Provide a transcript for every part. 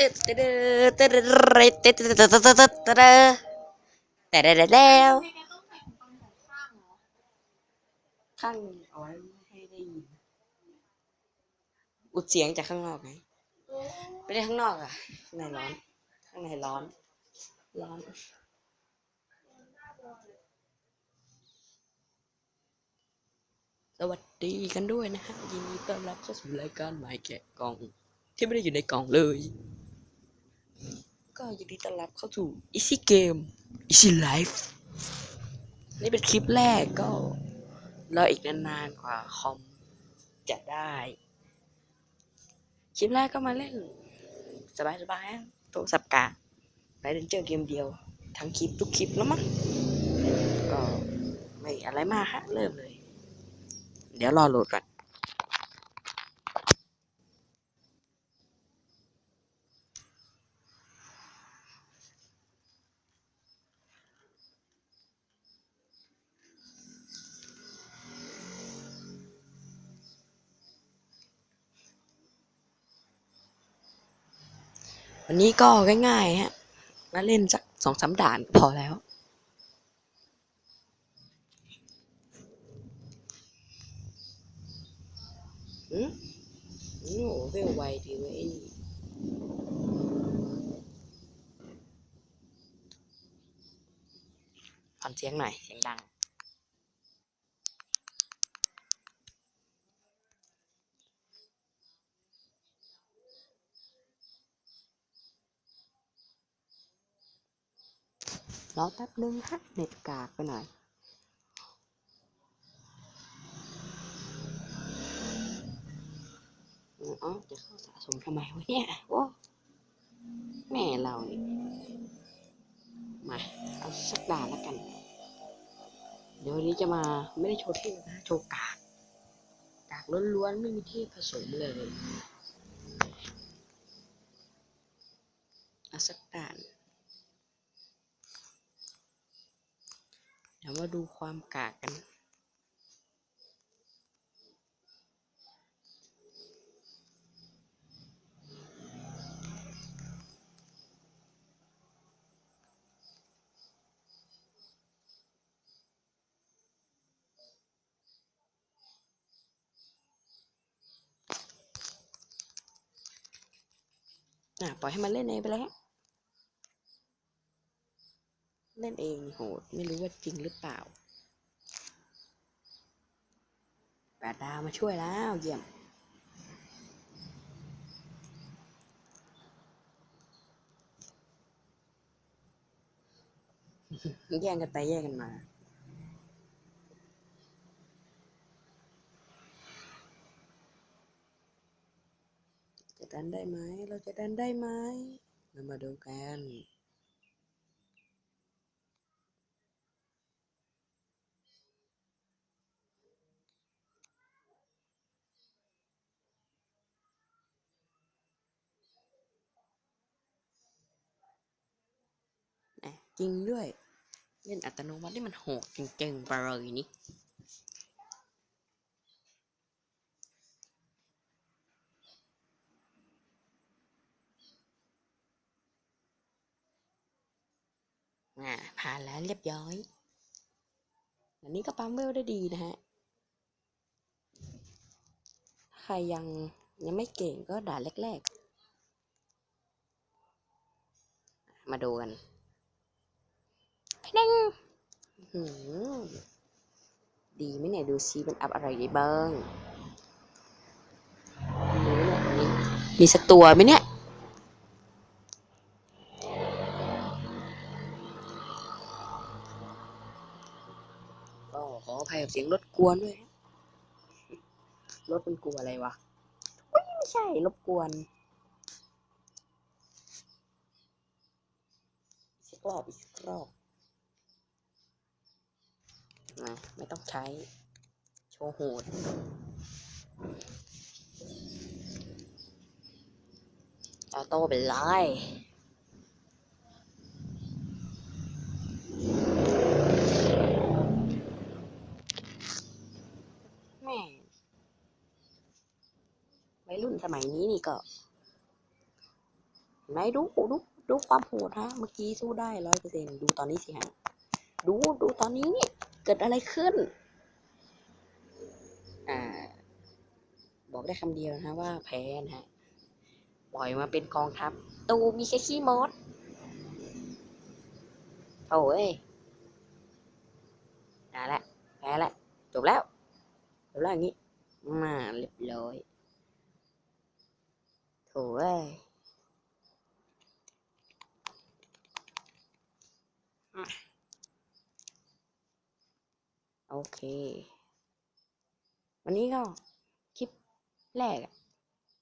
แต่ได้แล้วข้างอาไว้ไม่ให้ได้ยินอุดเสียงจากข้างนอกไงไม่ได้ข้างนอกอะข้างในร้อน ข้างในร้อน ร้อนสวัสดีกันด้วยนะฮะยินดีต้อนรับเข้าสู่รายการหมายแกะกล่อง ที่ไม่ได้อยู่ในกล่องเลย ก็ยินดีต้อนรับเข้าสู่ Easy Game Easy Life นี่เป็นคลิปแรกก็รออีกนานๆกว่าคอมจะได้ คลิปแรกก็มาเล่น สบายๆโทรศัพท์กาไปเล่นเจอเกมเดียว ทั้งคลิปทุกคลิปแล้วมั้งก็ไม่อะไรมากฮะ เริ่มเลย เดี๋ยวรอโหลดก่อน วันนี้ก็ง่ายๆฮะมาเล่นสักสองสามด่านพอแล้ว อืมโอ้โหเร็วไวดีเว้ยฟังเสียงหน่อย เสียงดัง อแป๊บนึงฮะเน็ตกากไปหน่อยอ๋อจะเข้าสะสมทำไมวะเนี่ยโอ้แม่เราเนี่ยมา เอาสักดาแล้วกัน เดี๋ยววันนี้จะมาไม่ได้โชว์เทพนะ โชว์กากกากล้วนๆ ไม่มีเทพผสมเลยเอาสักด่าน เดี๋ ยวมาดูความกากกันอะ ปล่อยให้มันเล่นเองไปแล้ว เล่นเองโหดไม่รู้ว่าจริงหรือเปล่าแปดดาวมาช่วยแล้วเยี่ยมแย่งกันไปแย่งกันมาจะดันได้ไหม เราจะดันได้ไหม เรามาดูกัน อะจริงด้วย เล่นอัตโนมัตินี่มันโหดจริงๆไปเลยนี่อ่าผ่านแล้วเรียบร้อย อันนี้ก็ปั๊มเวลได้ดีนะฮะ ใครยังยังไม่เก่งก็ด่าแรก ๆ มาดูกัน พิงอื้อหือดีไหมเนี่ย ดูซีมันอัพอะไรได้บ้างมีไหมเนี่ยมีมีสักตัวไหมเนี่ย ก็ขออภัยกับเสียงรถกวนด้วยฮะรถมันกลัวอะไรวะอุ๊ยไม่ใช่ รบกวนอีกสักรอบอีกสักรอบ นะไม่ต้องใช้ โชว์โหดออโต้เป็นไรแม่วัยรุ่นสมัยนี้นี่ก็ไหนดูดูดูความโหดฮะ เมื่อกี้สู้ได้ร้อยเปอร์เซ็นดูตอนนี้สิฮะ ดูดูตอนนี้เเกิดอะไรขึ้น อ่า บอกได้คำเดียวนะว่าแพ้นะฮะ ปล่อยมาเป็นกองทัพ ตูมีแค่ขี้มดโอ้ยเอาละ แพ้ละ จบแล้ว จบแล้วอย่างนี้ มาเรียบร้อยโถ่เอ้ยอะ โอเค วันนี้ก็คลิปแรก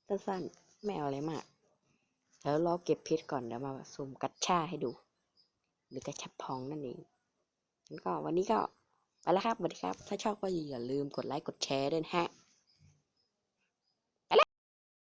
สั้นๆไม่เอาอะไรมากแล้วรอเก็บเพชรก่อนเดี๋ยวมาซูมกัดชาให้ดู หรือกระชับพองนั่นเองงั้นก็วันนี้ก็ไปแล้วครับสวัสดีครับ ถ้าชอบก็อย่าลืมกดไลค์กดแชร์ด้วยนะฮะ